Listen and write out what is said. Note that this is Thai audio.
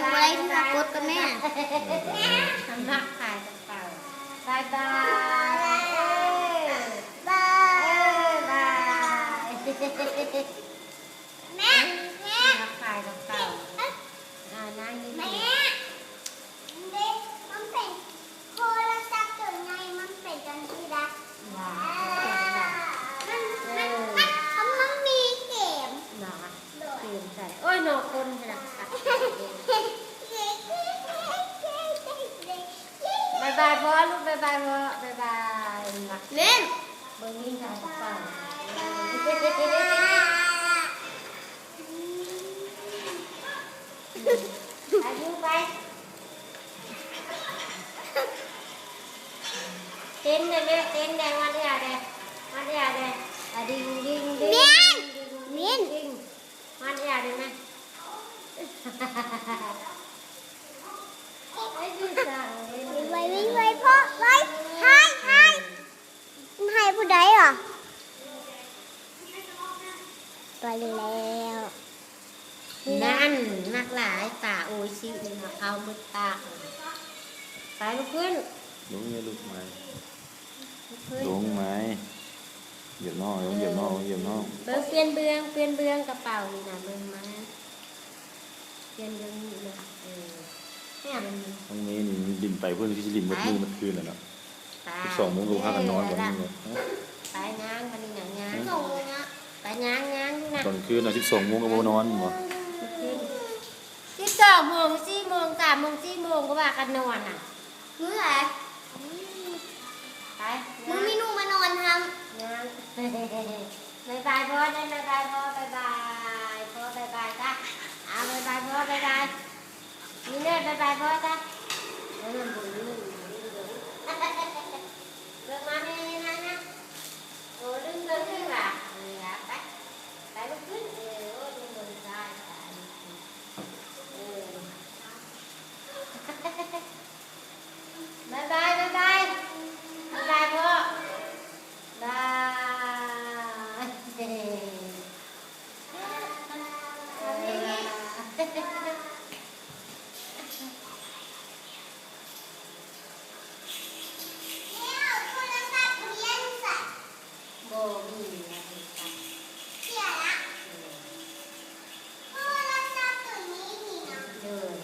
ยังบ่ได้เทือกดกันแม่ทำนักถ่ายกระเป๋าบายบายบาเอ้ยบาย แม่แม่ นักถ่ายกระเป๋าอ่านั่งนี่ แม่เด็กมันเป็นโทรศัพท์ตัวไงมันเป็นจังซี่ละ หลา มันมันมันมันมีเกม หลาเปลี่ยนใส่โอ้ยนอกคนนะ บายบายพ่อลูกบายบายพ่อบายบายนักเล่นเบอร์นี้ถ่าระป๋าอายุไปเต้นเลยแม่เต้นแดงวันเดียเด้วันเดียเดอดิงดิงดิงดิงดิงวันเดียวเด้ไหมไอ้ที่สั่งเล่น วิ่งไววิ่งไวพ่อไวให้ให้ให้ผู้ใดเหรอ ไปแล้ว นั่นนักหลายตาโอ้ยชิเลยมาเอามือตาไปลุกขึ้นลงเนี่ยลูกไม้ลุกขึ้นลงไม้เหยียบนอกเหยียบนอกเหยียบนอกเบิ้งเปลี่ยนเบืองเปลี่ยนเบืองกระเป๋านี่นะเบิ้งมาเปลี่ยนเบืองนี่เลยเออเนี่ยมันตรงนี้นี่มันดินไปเพื่อนที่จะดินหมดมือหมดคืนแล้วเนาะตาอีกสองโมงลูกพากันนอนก่อนนี่เนี่ยไปง้างมันนี่หนังง้างส่งเนี้ยไปง้างง้างนี่นะ ตอนคืนเนาะสิบสองโมงก็โมนอนบ่สิบสองโมงสี่โมงสามโมงสี่โมงก็ว่ากันนอนอะมือไหนไปมือง้างมีหนูมานอนทง้างบายบายพ่อได้บายบายพ่อบายบายพ่อบายบายจ้ะเอาบายบายพ่อบายบายนี่เนตบายบายพ่อจ้ะ